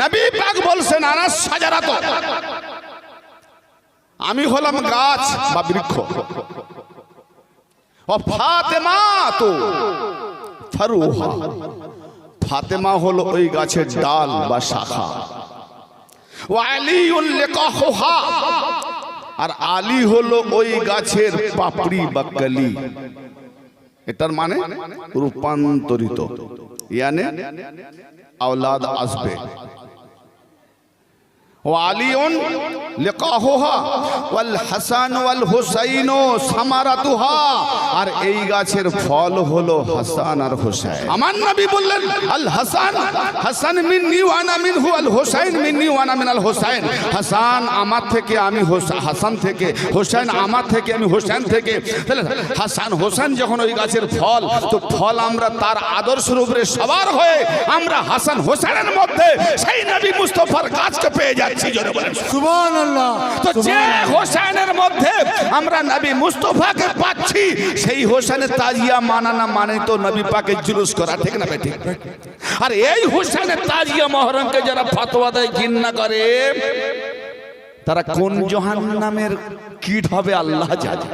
নবী পাক বলছেন, আনাস সাজারাত আমি হলাম গাছ বা বৃক্ষ। ও ফাতেমা তো। ফারুহা। ফাতেমা হলো ওই গাছের ডাল বা শাখা। ও আলিউল লিকাহুহা। আর আলী হলো ওই গাছের পাপড়ি বা কলি। এটার মানে রূপান্তরিত। ইয়ানে আওলাদ আসবে ওয়ালিউন লিকাহুহা ওয়াল হাসান ওয়াল হুসাইন সামারাতুহা। আর এই গাছের ফল হলো হাসান আর হুসাইন। আমার নবী বললেন, আল হাসান হাসান মিন্নি ওয়া আনা মিনহু, আল হুসাইন মিন্নি ওয়া আনা মিনাল হুসাইন। হাসান আমার থেকে আমি হোস- হাসান থেকে, হুসাইন আমার থেকে আমি হুসাইন থেকে। হাসান হোসেন যখন ওই গাছের ফল, তো ফল আমরা তার আদর্শ রূপে সবার হয়ে আমরা হাসান হোসেনের মধ্যে সেই নবী মুস্তফার গাছকে পেয়ে যাচ্ছি জোরে বলেন। সুবহানাল্লাহ তো যে হোসেনের মধ্যে আমরা নবী মুস্তাফাকে পাচ্ছি সেই হোসেনের তাজিয়া মানানা মানে তো নবী পাকে জুলুস করা ঠিক না ঠিক? আর এই হোসেনের তাজিয়া মহরমকে যারা ফতোয়া দেয় ঘৃণা করে তারা কোন জাহান্নামের কীট হবে আল্লাহ জানে।